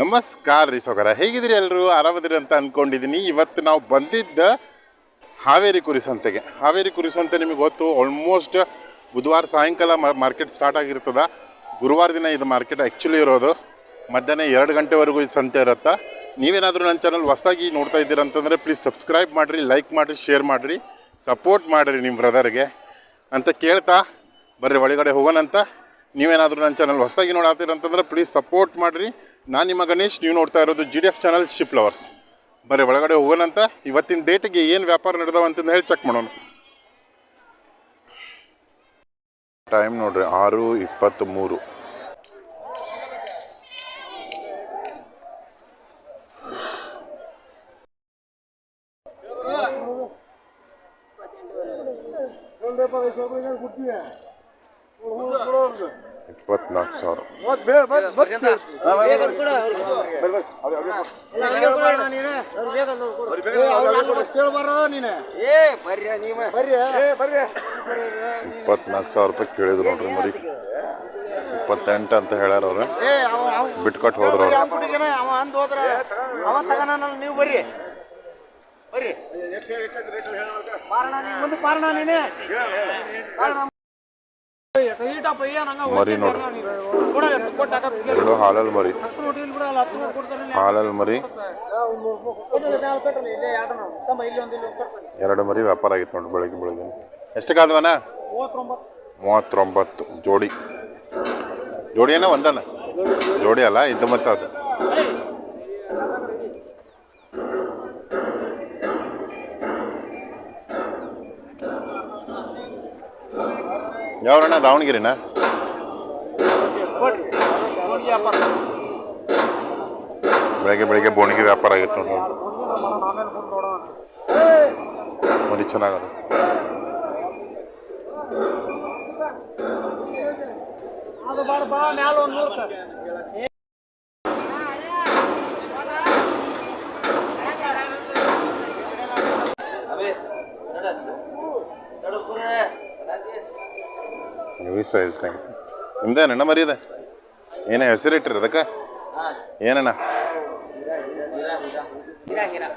ನಮಸ್ಕಾರ ರೀ ಸೌಕರ ಹೇಗಿದ್ದೀರಿ ಎಲ್ಲರೂ ಆರಾಮದಿರಿ ಅಂತ ಅನ್ಕೊಂಡಿದೀನಿ. ಇವತ್ತು ನಾವು ಬಂದಿದ್ದ ಹಾವೇರಿ ಕುರಿ ಸಂತೆಗೆ. ಹಾವೇರಿ ಕುರಿ ಸಂತೆ ನಿಮಗೆ ಗೊತ್ತು ಆಲ್ಮೋಸ್ಟ್ ಬುಧವಾರ ಸಾಯಂಕಾಲ ಮಾರ್ಕೆಟ್ ಸ್ಟಾರ್ಟ್ ಆಗಿರ್ತದ. ಗುರುವಾರ ದಿನ ಇದು ಮಾರ್ಕೆಟ್ ಆ್ಯಕ್ಚುಲಿ ಇರೋದು. ಮಧ್ಯಾಹ್ನ ಎರಡು ಗಂಟೆವರೆಗೂ ಇದು ಸಂತೆ ಇರುತ್ತೆ. ನೀವೇನಾದರೂ ನನ್ನ ಚಾನಲ್ ಹೊಸದಾಗಿ ನೋಡ್ತಾ ಇದ್ದೀರ ಅಂತಂದರೆ ಪ್ಲೀಸ್ ಸಬ್ಸ್ಕ್ರೈಬ್ ಮಾಡಿರಿ ಲೈಕ್ ಮಾಡಿರಿ ಶೇರ್ ಮಾಡಿರಿ ಸಪೋರ್ಟ್ ಮಾಡಿರಿ ನಿಮ್ಮ ಬ್ರದರ್ಗೆ ಅಂತ ಕೇಳ್ತಾ ಬರ್ರಿ, ಒಳಗಡೆ ಹೋಗೋಣಂತ. ನೀವೇನಾದರೂ ನನ್ನ ಚಾನಲ್ ಹೊಸದಾಗಿ ನೋಡಾತೀರಂತಂದ್ರೆ ಪ್ಲೀಸ್ ಸಪೋರ್ಟ್ ಮಾಡಿರಿ. ನಾನು ನಿಮ್ಮ ಗಣೇಶ್ ನೀವು ನೋಡ್ತಾ ಇರೋದು G D F channel ship lovers ಬರೀ ಒಳಗಡೆ ಹೋಗೋಣಂತ ಇವತ್ತಿನ ಡೇಟಿಗೆ ಏನು ವ್ಯಾಪಾರ ನಡೆದವ ಅಂತಂದು ಹೇಳಿ ಚೆಕ್ ಮಾಡೋಣ. ಟೈಮ್ ನೋಡ್ರಿ ಆರು ಇಪ್ಪತ್ತ್ಮೂರು ಇಪ್ಪತ್ನಾಲ್ಕು ಸಾವಿರ. ಇಪ್ಪತ್ನಾಲ್ಕು ಸಾವಿರ ರೂಪಾಯಿ ಕೇಳಿದ್ರು ನೋಡ್ರಿ ಮರಿ. ಇಪ್ಪತ್ತೆಂಟು ಅಂತ ಹೇಳ್ಯಾರ ಅವ್ರು. ಬಿಟ್ಕೊಟ್ಟು ಹೋದ್ರು ನೀವು ಬರ್ರಿ. ಬರ್ರಿ. ಪಾರಣ ನೀನು ಮುಂದೆ ಪಾರಣ ನೀನೆ. ಮರಿ ನೋಡ್ರಿ ಎಲ್ಲೋ ಹಾಲಲ್ಲಿ ಮರಿ ನೋಡಿ. ನೋಡಿ. ಹಾಲಲ್ಲಿ ಮರಿ. ಎರಡು ಮರಿ ವ್ಯಾಪಾರ ಆಗಿತ್ತು ನೋಡಿ ಬೆಳಗ್ಗೆ ಬೆಳಗ್ಗೆ ಎಷ್ಟಕ್ಕಾದವನ? ಕಾದವನ ಮೂವತ್ತೊಂಬತ್ತು. ಜೋಡಿ. ಜೋಡಿ ಏನೋ ಒಂದಣ್ಣ? ಜೋಡಿ ಅಲ್ಲ ಇದು ಮತ್ತೆ ಅದು. ಯಾವ್ರಣ್ಣ? ದಾವಣಗೆರೆನಾ? ಕೊಡ್ರಿ ನೋಡಿ ವ್ಯಾಪಾರ ಬೆಳಗ್ಗೆ ಬೆಳಗ್ಗೆ ಬೋಣಿಗೆ ವ್ಯಾಪಾರ ಆಗಿತ್ತು ನೋಡಿ. ಚೆನ್ನಾಗದ. ಅದು ಬಾರ ಬಾ, ಮ್ಯಾಲ ಒಂದು ನೂರು ರೂಪಾಯಿ ಈ ಸೈಜ್ನಾಗ ನಿಮ್ದೇನಣ್ಣ ಮರಿ ಇದೆ? ಏನ ಹೆಸರು ಇಟ್ಟಿರಿ ಅದಕ್ಕೆ? ಏನಣ್ಣ?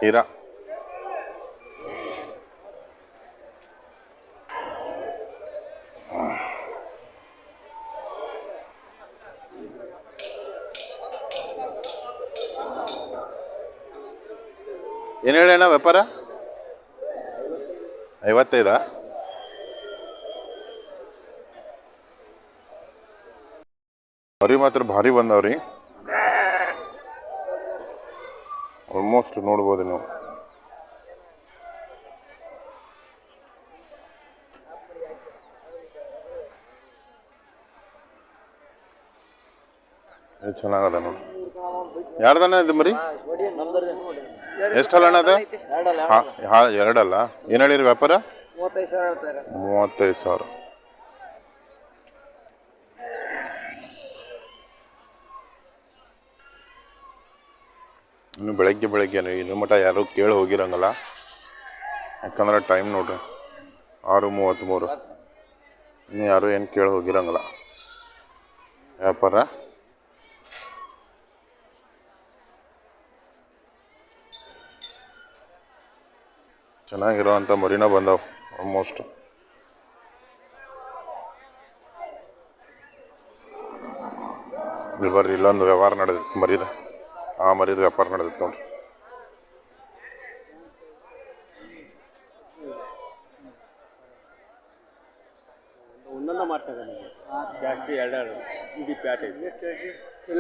ಹೀರಾ. ಏನು ಹೇಳಿ ಅಣ್ಣ ವ್ಯಾಪಾರ? ಐವತ್ತೈದಾ? ಮರಿ ಮಾತ್ರ ಭಾರಿ ಬಂದವ್ರಿ ಆಲ್ಮೋಸ್ಟ್ ನೋಡ್ಬೋದು ನೀವು. ಚೆನ್ನಾಗದ ನೋಡಿ. ಯಾರ್ದಾನ ಇದು ಮರಿ? ಎಷ್ಟಲ್ಲ ಅಣ್ಣ ಅದ? ಎರಡಲ್ಲ. ಏನು ಹೇಳಿರಿ ವ್ಯಾಪಾರ? ಮೂವತ್ತೈದು ಸಾವಿರ ಹೇಳ್ತಾರೆ ಮೂವತ್ತೈದು ಸಾವಿರ ಇನ್ನು ಬೆಳಗ್ಗೆ ಬೆಳಗ್ಗೆ ಇನ್ನು ಮಟ್ಟ ಯಾರು ಕೇಳಿ ಹೋಗಿರಂಗಲ್ಲ. ಯಾಕಂದ್ರೆ ಟೈಮ್ ನೋಡ್ರಿ, ಆರು ಮೂವತ್ತ್ಮೂರು ಇನ್ನು ಯಾರು ಏನು ಕೇಳಿ ಹೋಗಿರಂಗಲ್ಲ. ವ್ಯಾಪಾರ? ಚೆನ್ನಾಗಿರೋವಂಥ ಮರಿನ ಬಂದವು ಆಲ್ಮೋಸ್ಟ್ ಇಲ್ಲಿ ಬರ್ರಿ ಇಲ್ಲೊಂದು ವ್ಯವಹಾರ ನಡೆದಿತ್ತು ಮರಿದ. ಆ ಮರ್ಯಾದ ವ್ಯಾಪಾರ ನಡೆದಿತ್ತು ನೋಡ್ರಿ. ಜಾಸ್ತಿ ಇಡೀ ಪ್ಯಾಟ್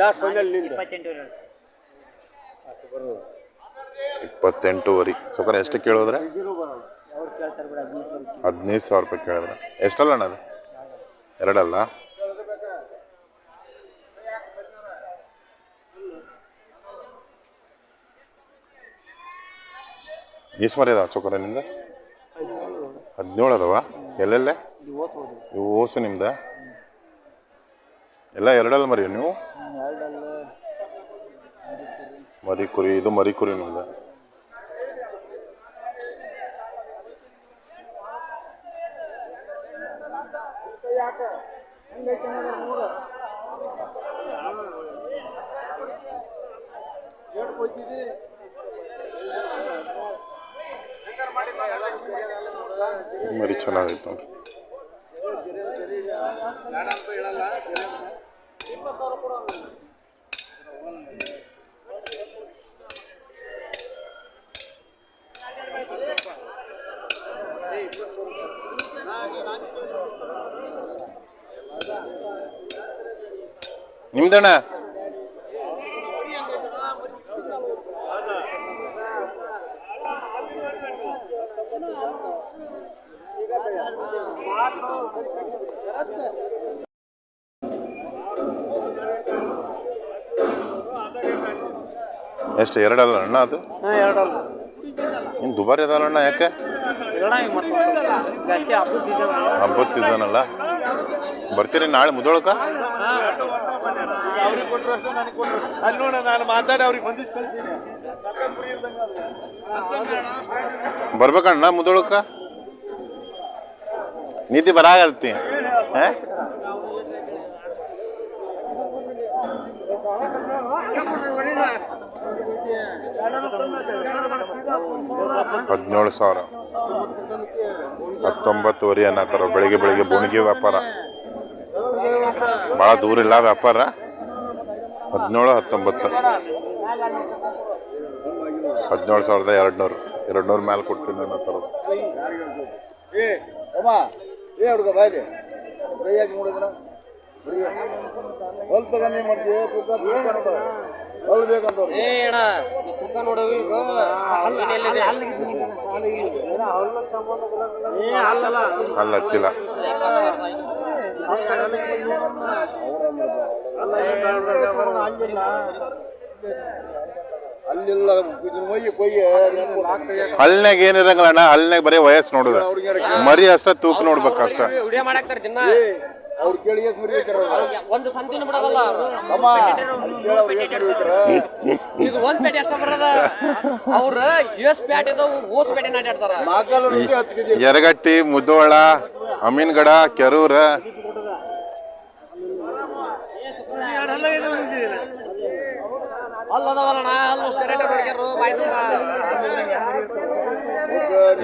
ಲಾಸ್ಟ್ ಫೈನಲ್ ಎಷ್ಟು ಕೇಳಿದ್ರೆ? ಇದಿರು ಬರೋದು. ಅವ್ರು ಕೇಳ್ತಾರೆ ಬಿಡ ಹದಿನೈದು ಸಾವಿರ ಹದಿನೈದು ಸಾವಿರ ರೂಪಾಯಿ ಕೇಳಿದ್ರೆ. ಎಷ್ಟಲ್ಲ ಅಣ್ಣ ಅದು? ಎರಡಲ್ಲ? ಎಷ್ಟು ಮರಿ ಅದಾವ ನಿಮ್ದ ನಿಂದ ಹದಿನೇಳು ಅದಾವ ಎಲ್ಲೆಲ್ಲೇ? ಇವು ಓಸು ನಿಮ್ದ? ಎಲ್ಲ ಎರಡಲ್ಲ ಮರಿ ನೀವು? ಮರಿ ಕುರಿ ಇದು ಮರಿ ಕುರಿ ನಿಮ್ದು ಮರಿ ಚೆನ್ನಾಗೈತೆ ನೋಡ್ರಿ ನಿಮ್ದಣ್ಣ? ಎಷ್ಟು ಎರಡಲ್ಲ ಅಣ್ಣ ಅದು? ಎರಡಲ್ಲ. ಇನ್ನು ದುಬಾರಿ ಅದಲ್ಲ ಅಣ್ಣ ಯಾಕೆ? ಜಾಸ್ತಿ ಹಬ್ಬದ ಸೀಸನ್ ಅಲ್ಲ. ಬರ್ತೀರಿ ನಾಳೆ ಮುದೋಳಕ ಬರ್ಬೇಕಣ್ಣ ಕೊಟ್ಟರು ಅಷ್ಟೇ ನನಗೆ ಕೊಟ್ಟರು ಅಲ್ಲಿ ನೋಡ ನಾನು ಮಾತಾಡಿ ಅವ್ರಿಗೆ ಬಂದಿದ್ದು ಕಳ್ತೀನಿ ಬರ್ಬೇಕಣ್ಣ ಮುದೋಳಕ ನೀತಿ ಬರಾಗಲ್ತಿ. ಹದಿನೇಳು ಸಾವಿರ. ಹತ್ತೊಂಬತ್ತುವರೆ ಅನ್ನತ್ತಾರ ಬೆಳಿಗ್ಗೆ ಬೆಳಿಗ್ಗೆ ಬುಣಿಗೆ ವ್ಯಾಪಾರ. ಭಾಳ ದೂರ ಇಲ್ಲ ವ್ಯಾಪಾರ. ಹದಿನೇಳು, ಹತ್ತೊಂಬತ್ತು. ಹದಿನೇಳು ಸಾವಿರದ ಎರಡು ನೂರು ಎರಡು ನೂರು ಮೇಲೆ ಕೊಡ್ತೀನಿ ಅನ್ನತ್ತಾರ. ಏ ಹುಡುಗ ಬಾಯ್ಲಿ ಕೈ ಹಾಕಿ ಫ್ರೀ ಹೊಲ್ ತಗೊಂಡು ಮಾಡ್ತೀವಿ ತೂಕ ಹೊಲ್ ಬೇಕಂತವ್ರು ಏ ಅಣ್ಣ ಈ ತೂಕ ನೋಡು ಈಗ ಏನೆಲ್ಲಿದೆ? ಏ ಅಲ್ಲ ಅಲ್ಲ ಹಚ್ಚಿಲ್ಲ. ಅಲ್ಲಿಲ್ಲ ಒಯ್ಯಿ ಕೊಯ್ಯ ಹಲ್ನಾಗ ಏನಿರಂಗಿಲ್ಲ ಅಣ್ಣ ಹಲ್ನಾಗ ಬರೀ ವಯಸ್ಸು ನೋಡುದ. ಮರಿ ಅಷ್ಟ ತೂಕ ನೋಡ್ಬೇಕು ಅಷ್ಟ. ವಿಡಿಯೋ ಮಾಡಾಕ್ತಾರ ದಿನ. ಅವ್ರು ಕೇಳಿ ಎಷ್ಟು ಮರಿ ಹೋಗ್ತಾರ ಒಂದು ಸಂತಿನ ಬಿಡೋದಲ್ಲ ಅಮ್ಮ ಕೇಳ ಅವ್ರು ಎಷ್ಟು ಮರಿ ಹೋಗ್ತಾರ ಇದು ಒಂದ್ ಪೇಟೆ ಅಷ್ಟ ಬರೋದ. ಅವ್ರ ಎಸ್ ಪೇಟೆ ಇದಾವು ಓಸ್ ಪೇಟೆ ನಾಟ್ಯಾಡ್ತಾರ ನಾಲ್ಕಲ್ಲ ರುಚಿ ಹತ್ತು ಯರಗಟ್ಟಿ ಮುದ್ದೋಳ ಅಮೀನ್ಗಡ ಕೆರೂರ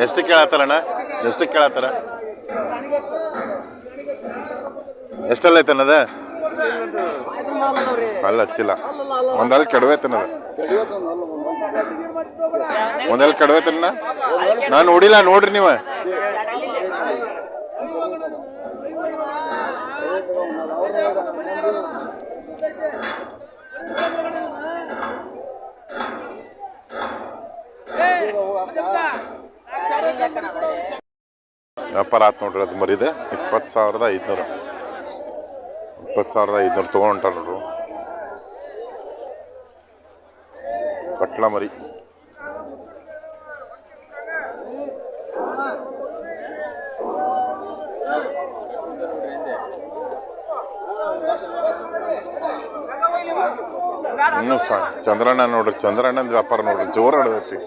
ಎಷ್ಟು ಕೇಳತ್ತಲ್ಲಣ್ಣ? ಎಷ್ಟು ಕೇಳತ್ತಾರ? ಎಷ್ಟಲ್ಲ ಐತನದ ಅಲ್ಲ, ಹಚ್ಚಿಲ್ಲ. ಒಂದಲ್ಲಿ ಕೆಡವೆ ತಿನ್ನದ ಒಂದಲ್ಲಿ ಕೆಡವೆ ತಿನ್ನ ನಾನು ನೋಡಿಲ್ಲ, ನೋಡ್ರಿ ನೀವು. ವ್ಯಾಪಾರ ನೋಡ್ರಿ, ಅದು ಮರಿದೆ. ಇಪ್ಪತ್ತು ಸಾವಿರದ ಐದುನೂರು. ಇಪ್ಪತ್ತು ಸಾವಿರದ ಐದುನೂರು ತೊಗೊಂಡ್ಟಾರ ನೋಡ್ರು. ಕಟ್ಲ ಮರಿ. ಇನ್ನೂ ಸಹ ಚಂದ್ರಣ್ಣ ನೋಡ್ರಿ ಚಂದ್ರಣ್ಣನ ವ್ಯಾಪಾರ ನೋಡ್ರಿ, ಜೋರ್ ಆಡದೈತಿ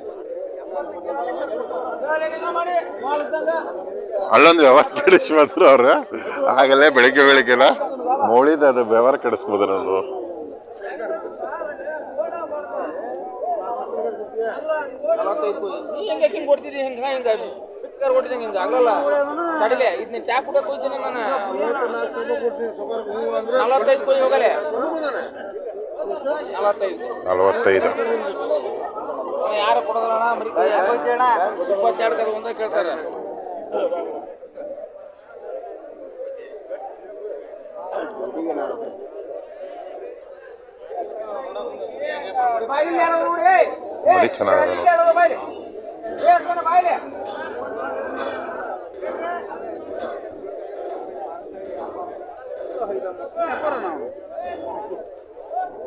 ಅಲ್ಲೊಂದು ವ್ಯವಹಾರ ಕೆಡಿಸಿ ಬಂದ್ರು ಅವ್ರು. ಆಗಲೇ ಬೆಳಿಗ್ಗೆ ಬೆಳಿಗ್ಗೆಲ್ಲ ಮೋಳಿದ ಅದು ವ್ಯವಹಾರ ಕೆಡಿಸ್ಬೋದು ಅವರು. ಯಾರ ನಾನು. ನಲವತ್ತೈದು ಯಾರು ಕೊಡೋದಣ್ಣ ಮರಿ ಇಪ್ಪತ್ತೆರಡು ಒಂದೇ ಕೇಳ್ತಾರೆ. ಚೆನ್ನಾಗದ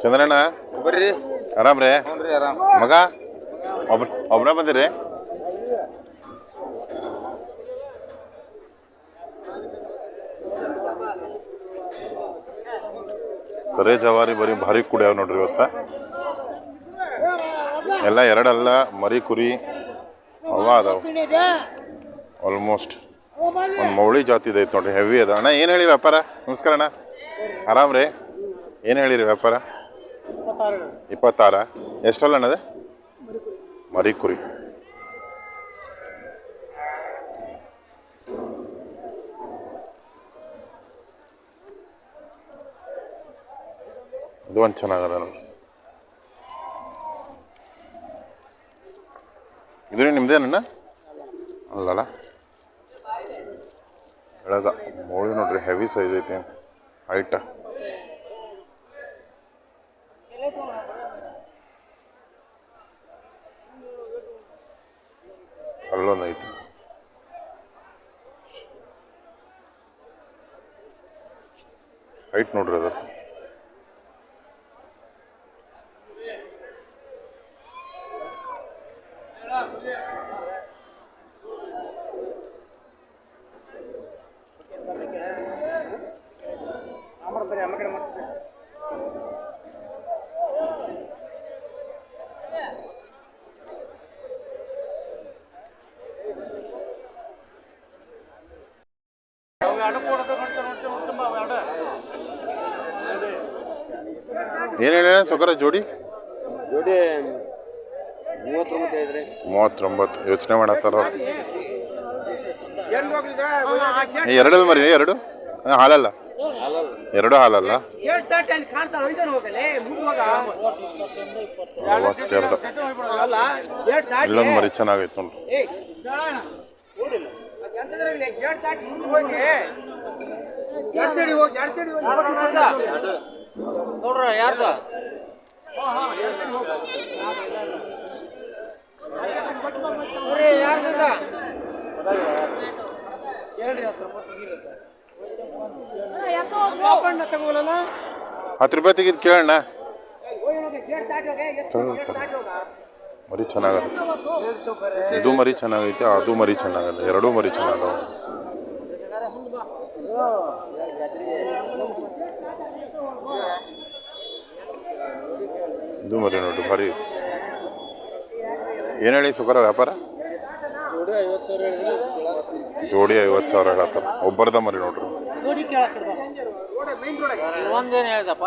ಚಂದ್ರಣ್ಣ ಬರ್ರಿ. ಆರಾಮ್ರಿ? ಮಗ ಒಬ್ರ ಒಬ್ರ ಬಂದಿರಿ? ಕರೆ ಜವಾರಿ, ಬರೀ ಭಾರಿ ಕುಡಿಯಾವ ನೋಡ್ರಿ ಇವತ್ತು. ಎಲ್ಲ ಎರಡಲ್ಲ ಮರಿ ಕುರಿ ಅವ ಅದಾವ. ಆಲ್ಮೋಸ್ಟ್ ಒಂದು ಮೌಳಿ ಜಾತಿ ಐತೆ ನೋಡ್ರಿ ಹೆವಿ ಅದ. ಅಣ್ಣ, ಏನು ಹೇಳಿ ವ್ಯಾಪಾರ? ನಮಸ್ಕಾರ ಅಣ್ಣ. ಆರಾಮ್ ರೀ? ಏನು ಹೇಳಿರಿ ವ್ಯಾಪಾರ? ಇಪ್ಪತ್ತಾರ. ಎಷ್ಟಲ್ಲ ಅಣ್ಣದೆ ಮರಿ ಕುರಿ. ಇದು ಒಂದು ಚೆನ್ನಾಗದ ನಮ್ಗೆ. ಇದು ನಿಮ್ದೇನಣ್ಣ ಅಲ್ಲಲ್ಲ. ಹೇಳಗ ಮೋಳಿ ನೋಡ್ರಿ ಹೆವಿ ಸೈಜ್ ಐತೆ ಹೈಟ ಅಲ್ಲೊಂದು ಐತಿ. ಹೈಟ್ ನೋಡ್ರಿ ಅದು ಏನು ಹೇಳ ಚೊಕರ ಜೋಡಿ? ಜೋಡಿ ಮೂವತ್ತೊಂಬತ್ತು. ಯೋಚನೆ ಮಾಡತ್ತಾರ ಎರಡು ಮರಿ ಎರಡು? ಹಾಲಲ್ಲ? ಎರಡು ಹಾಲಲ್ಲ? ಮೂವತ್ತೆರಡು. ಇಲ್ಲೊಂದು ಮರಿ ಚೆನ್ನಾಗೈತೆ ನೋಡ್ರಿ. ನೋಡ್ರ ಯಾರ್ದು? ಯಾರ್ದ ಹತ್ತು ರೂಪಾಯಿ ತೆಗೆದು ಕೇಳಣ್ಣ. ಮರಿ ಚೆನ್ನಾಗದ ಇದು ಮರಿ ಚೆನ್ನಾಗೈತೆ ಅದು ಮರಿ ಚೆನ್ನಾಗದ ಎರಡೂ ಮರಿ ಚೆನ್ನಾಗವ ಇದು ಮರಿ ನೋಡ್ರಿ ಭಾರಿ ಐತಿ. ಏನು ಹೇಳಿ ಸುಖರ ವ್ಯಾಪಾರ? ಜೋಡಿ ಐವತ್ತು ಸಾವಿರ ಹೇಳಿದ್ರೆ ಜೋಡಿ ಐವತ್ತು ಸಾವಿರ ಹೇಳತ್ತಾರ ಒಬ್ಬರದ ಮರಿ ನೋಡ್ರಿ ಒಂದೇನು ಹೇಳ್ದಪ್ಪ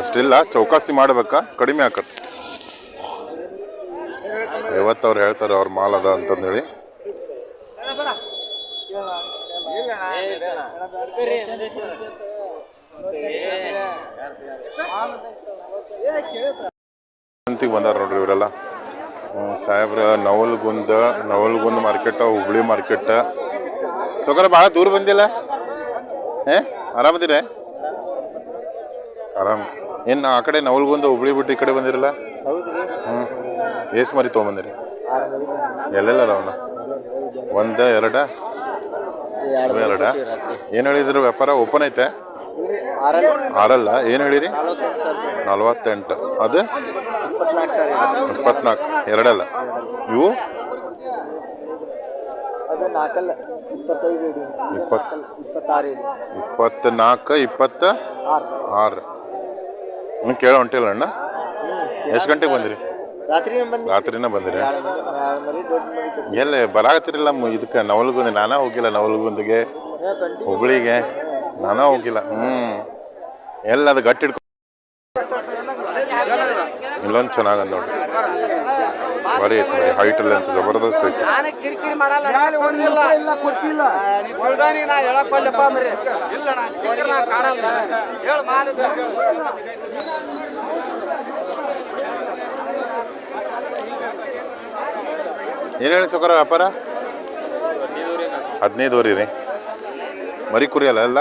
ಅಷ್ಟಿಲ್ಲ, ಚೌಕಾಸಿ ಮಾಡ್ಬೇಕಾ? ಕಡಿಮೆ ಆಕತ್ ಐವತ್ತು ಅವ್ರು ಹೇಳ್ತಾರೆ, ಅವ್ರ ಮಾಲ್ ಅದ ಅಂತಂದೇಳಿ ಅಂತಿಗೆ ಬಂದಾರ ನೋಡ್ರಿ ಇವರೆಲ್ಲ. ಸಾಹೇಬ್ರ, ನವಲ್ಗುಂದ ನವಲ್ಗುಂದ ಮಾರ್ಕೆಟ್ ಹುಬ್ಳಿ ಮಾರ್ಕೆಟ್ ಸೊಕರ ಭಾಳ ದೂರ ಬಂದಿಲ್ಲ. ಏ ಆರಾಮದಿರ? ಆರಾಮ್. ಏನು ಆ ಕಡೆ ನವಲ್ಗೊಂದು ಹುಬ್ಳಿ ಬಿಟ್ಟು ಈ ಕಡೆ ಬಂದಿರಲ್ಲ? ಹ್ಞೂ ಏಸ್ ಮರಿ ತೊಗೊಂಬಂದಿರಿ. ಎಲ್ಲೆಲ್ಲ ಅದಾವಣ್ಣ? ಒಂದ, ಎರಡ? ಎರಡ ಏನು ಹೇಳಿದ್ರು ವ್ಯಾಪಾರ? ಓಪನ್ ಐತೆ? ಆರಲ್ಲ? ಏನು ಹೇಳಿರಿ? ನಲ್ವತ್ತೆಂಟು. ಅದು? ಇಪ್ಪತ್ನಾಲ್ಕು. ಎರಡಲ್ಲ? ಇವು? ಅದು ನಾಲ್ಕಲ್ಲ ಇಪ್ಪತ್ತೈದು ಇಡಿ. ಇಪ್ಪತ್ತು ಇಪ್ಪತ್ತಾರು ಇಡಿ. ಇಪ್ಪತ್ನಾಲ್ಕು ಇಪ್ಪತ್ತ ಆರು. ಆರು. ಇನ್ನು ಕೇಳ ಹೊಂಟಿಲ್ಲ ಅಣ್ಣ? ಎಷ್ಟು ಗಂಟೆಗೆ ಬಂದಿರಿ? ರಾತ್ರಿ ಬಂದು ರಾತ್ರಿನ ಬಂದಿರಿ? ಎಲ್ಲ ಇದಕ್ಕೆ ನವಲ್ಗುಂದ. ನಾನಾ ಹೋಗಿಲ್ಲ ನವಲ್ಗುಂದಿಗೆ. ಹುಬ್ಳಿಗೆ. ನಾನಾ ಹೋಗಿಲ್ಲ. ಹ್ಞೂ ಎಲ್ಲ ಅದು ಗಟ್ಟಿ ಇಲ್ಲೊಂದು ಚೆನ್ನಾಗದ ನೋಡ್ರಿ ಭಾರಿ ಐತಿ ನೋಡಿ ಹೈಟ್ ಅಲ್ಲಿ ಅಂತ ಜಬರ್ದಸ್ತ್ ಐತಿ. ನಾನು ಕಿರಿಕಿರಿ ಮಾಡಲ್ಲ ಕೊಡ್ಲಿಲ್ಲ ಇಲ್ಲ ಕೊಟ್ಟಿಲ್ಲ. ಕೊಡ್ದಾನಿ ನಾ ಹೇಳಕ್ ಬರ್ಲಪ್ಪ ಮರಿ ಇಲ್ಲ ನಾ ಸಿಕ್ಕರ್ ನಾ ಕಾಣಲ್ಲ ಹೇಳು ಮಾಲಿದ ಏನು ಹೇಳಿ ಸುಖರ ವ್ಯಾಪಾರ? ಹದಿನೈದುವರೆ ರೀ ಮರಿ ಕುರಿ ಅಲ್ಲ ಎಲ್ಲ?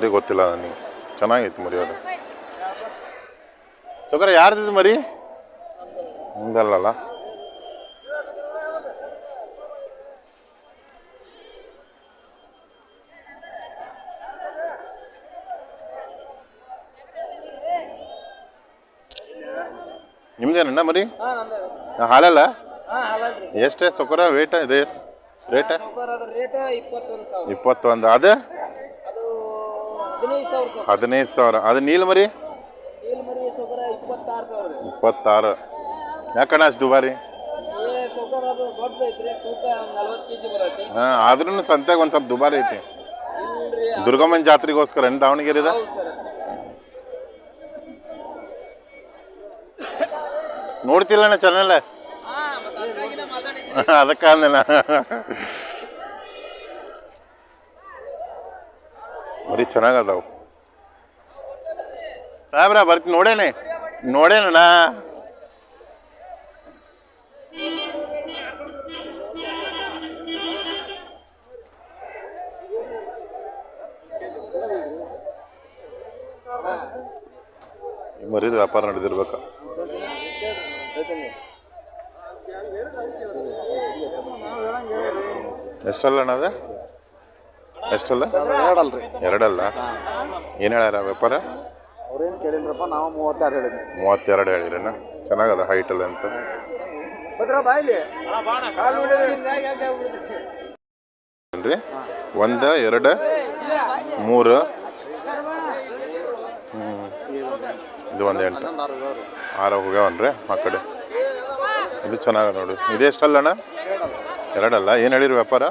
ಮರಿ ಗೊತ್ತಿಲ್ಲ ನನಗೆ. ಚೆನ್ನಾಗೈತಿ ಮರಿ ಅದು. ಸೌಕರ್ಯ ಯಾರ್ದಿದ್ದು ಮರಿ? ಹಂಗಲ್ಲಲ್ಲ ನಿಮ್ದೇನಣ್ಣ ಮರಿ? ಹಾಲಲ್ಲ? ಎಷ್ಟೇ ಸೊಕರ ವೇಟ ರೇಟ್ ರೇಟ? ಇಪ್ಪತ್ತೊಂದು. ಅದು? ಹದಿನೈದು ಸಾವಿರ ಅದು ನೀಲ್ ಮರಿ? ನೀಲ್ ಮರಿ ಸೌಕರ ಇಪ್ಪತ್ತಾರು ಯಾಕಣ್ಣ ಅಷ್ಟು ದುಬಾರಿ? ಹಾಂ ಆದ್ರೂ ಸಂತ್ಯಾಗ ಒಂದು ಸ್ವಲ್ಪ ದುಬಾರಿ ಐತಿ. ದುರ್ಗಮ್ಮನ ಜಾತ್ರೆಗೋಸ್ಕರ ಏನು ದಾವಣಗೆರೆ ಹೌದು ಸರ್. ನೋಡ್ತಿಲ್ಲಣ್ಣ ಚಾನಲ್ ಹಾ ಮತ್ತೆ ಅದಕ್ಕಾಗಿನೇ ಮಾತಾಡಿದ್ದೆ ಅದಕ್ಕೆ ಅಂದೆನ ಮರಿ ಚೆನ್ನಾಗದಾವು. ಸಾಹೇಬ್ರ ಬರ್ತೀನಿ ನೋಡೇನೆ. ನೋಡೇನಣ್ಣ ಮರಿದ ವ್ಯಾಪಾರ ನಡೆದಿರ್ಬೇಕು? ಎಷ್ಟಲ್ಲ ಅಣ್ಣ ಅದು? ಎಷ್ಟಲ್ಲ? ಎರಡಲ್ರಿ. ಎರಡಲ್ಲ? ಏನು ಹೇಳ್ಯಾರ ವ್ಯಾಪಾರ? ಅವ್ರೇನು ಕೇಳಿದ್ರಪ್ಪ ನಾವು ಮೂವತ್ತೆರಡು ಹೇಳಿದ್ವಿ. ಮೂವತ್ತೆರಡು ಹೇಳಿರೇನ ಚೆನ್ನಾಗದ ಹೈಟ್ ಅಲ್ಲ ಅಂತ. ಏನ್ರಿ? ಒಂದು ಎರಡು ಮೂರು. ಇದು ಒಂದು ಎಂಟು. ಆರು ಹೋಗ್ಯಾವನ್ರಿ ಆ ಕಡೆ. ಇದು ಚೆನ್ನಾಗದ ನೋಡಿ. ಇದು ಎಷ್ಟಲ್ಲ ಅಣ್ಣ? ಎರಡಲ್ಲ. ಏನು ಹೇಳಿರಿ ವ್ಯಾಪಾರ?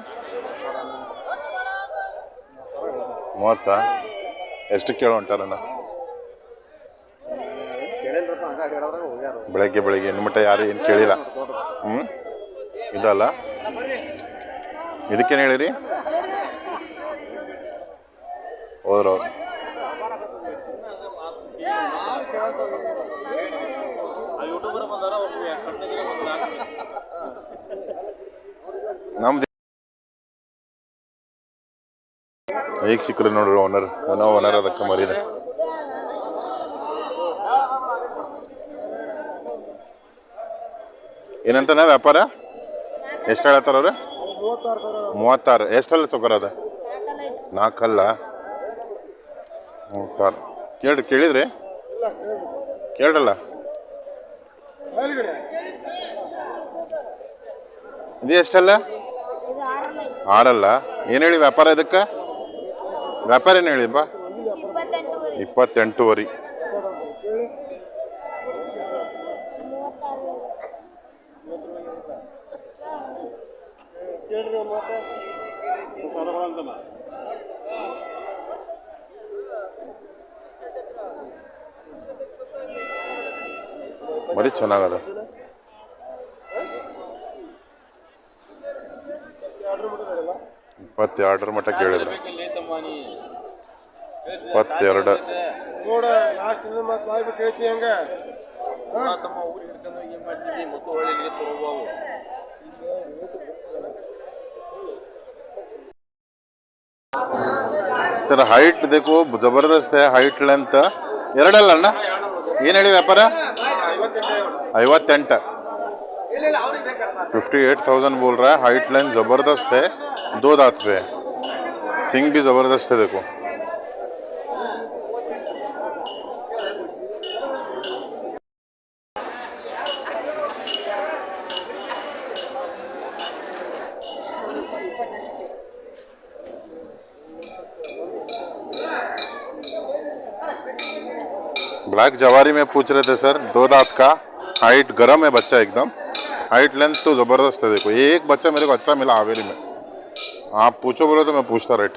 ಮೂವತ್ತಾ? ಎಷ್ಟು ಕೇಳೋ ಹೊಂಟಾರಣ್ಣ ಬೆಳಗ್ಗೆ ಬೆಳಗ್ಗೆ ಇನ್ನು ಮಟ್ಟ ಯಾರು ಏನು ಕೇಳಿಲ್ಲ. ಹ್ಞೂ ಇದಲ್ಲ? ಇದಕ್ಕೇನು ಹೇಳಿರಿ? ಹೋದ್ರು. ನಮ್ದು ಈಗ ಸಿಕ್ಕರು ನೋಡ್ರಿ ಓನರ್ ಏನೋ ಓನರ್ ಅದಕ್ಕೆ ಮರಿದೆ. ಏನಂತನ ವ್ಯಾಪಾರ? ಎಷ್ಟು ಹೇಳತ್ತಾರ ಅವ್ರೆ? ಮೂವತ್ತಾರು. ಎಷ್ಟಲ್ಲ ಚೊಕ್ಕರ ಅದ? ನಾಲ್ಕಲ್ಲ? ಮೂವತ್ತಾರು. ಕೇಳ್ರಿ, ಕೇಳಿದ್ರಿ? ಕೇಳ್ರಲ್ಲ? ಇದು ಎಷ್ಟಲ್ಲ? ಆರಲ್ಲ. ಏನು ಹೇಳಿ ವ್ಯಾಪಾರ ಇದಕ್ಕೆ? ವ್ಯಾಪಾರ ಏನು ಹೇಳಿಪ್ಪ ಇಪ್ಪತ್ತೆಂಟುವರೆ. ಮರಿ ಚೆನ್ನಾಗದ. ಇಪ್ಪತ್ತೆರಡರ ಮಟ್ಟ ಕೇಳಿದ್ರು. ಇಪ್ಪತ್ತೆರಡು ನೋಡ ಲಾಸ್ಟ್ ಮತ್ತೆ ಬಾಯ್ಬಿಟ್ಟು ಹೇಳ್ತಿ ಹಂಗ ಸರ್ ಹೈಟ್ देखो जबरदस्त है हाइट लेंथ ಎರಡಲ್ಲ ಅಣ್ಣ ಏನು ಹೇಳಿ ವ್ಯಾಪಾರ ಐವತ್ತೆಂಟು फिफ्टी एट थाउजेंड बोल रहा है हाइट लाइन ज़बरदस्त है दो दांत पे है सिंग भी ज़बरदस्त है, देखो। ब्लैक जवारी में पूछ रहे थे, सर, दो दांत का हाइट गर्म है बच्चा एकदम। हाइट लेंथ तो ज़बरदस्त है, देखो। एक बच्चा मेरे को अच्छा मिला हावेरी में। आप पूछो बोलो तो मैं पूछता रेट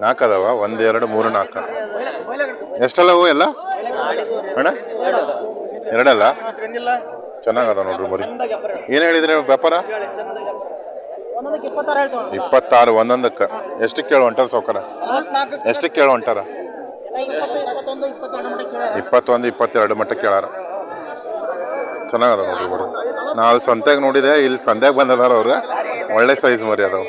ನಾಲ್ಕು ಅದಾವ ಒಂದು ಎರಡು ಮೂರು ನಾಲ್ಕು ಎಷ್ಟಲ್ಲ ಹೂ ಎಲ್ಲ ಅಣ್ಣ ಎರಡಲ್ಲ ಚೆನ್ನಾಗದ ನೋಡ್ರಿ ಮರಿ ಏನು ಹೇಳಿದ್ರಿ ವ್ಯಾಪಾರ ಒಂದೊಂದಕ್ಕೆ ಇಪ್ಪತ್ತಾರು ಹೇಳ್ತಾವ ಇಪ್ಪತ್ತಾರು ಒಂದೊಂದಕ್ಕೆ ಎಷ್ಟು ಕೇಳು ಹೊಂಟಾರ ಸಾವ್ಕಾರ ಎಷ್ಟು ಕೇಳು ಹೊಂಟಾರ ಇಪ್ಪತ್ತು ಇಪ್ಪತ್ತೊಂದು ಇಪ್ಪತ್ತೆರಡು ಮಟ್ಟ ಕೇಳ ಇಪ್ಪತ್ತೊಂದು ಇಪ್ಪತ್ತೆರಡು ಮಟ್ಟ ಕೇಳಾರ ಚೆನ್ನಾಗದ ನೋಡಿ ಮರಿ ನಾ ಅಲ್ಲಿ ಸಂತೆಗೆ ನೋಡಿದೆ ಇಲ್ಲಿ ಸಂತೆಗೆ ಬಂದದಾರ ಅವ್ರು. ಒಳ್ಳೆ ಸೈಜ್ ಮರಿ ಅದಾವ.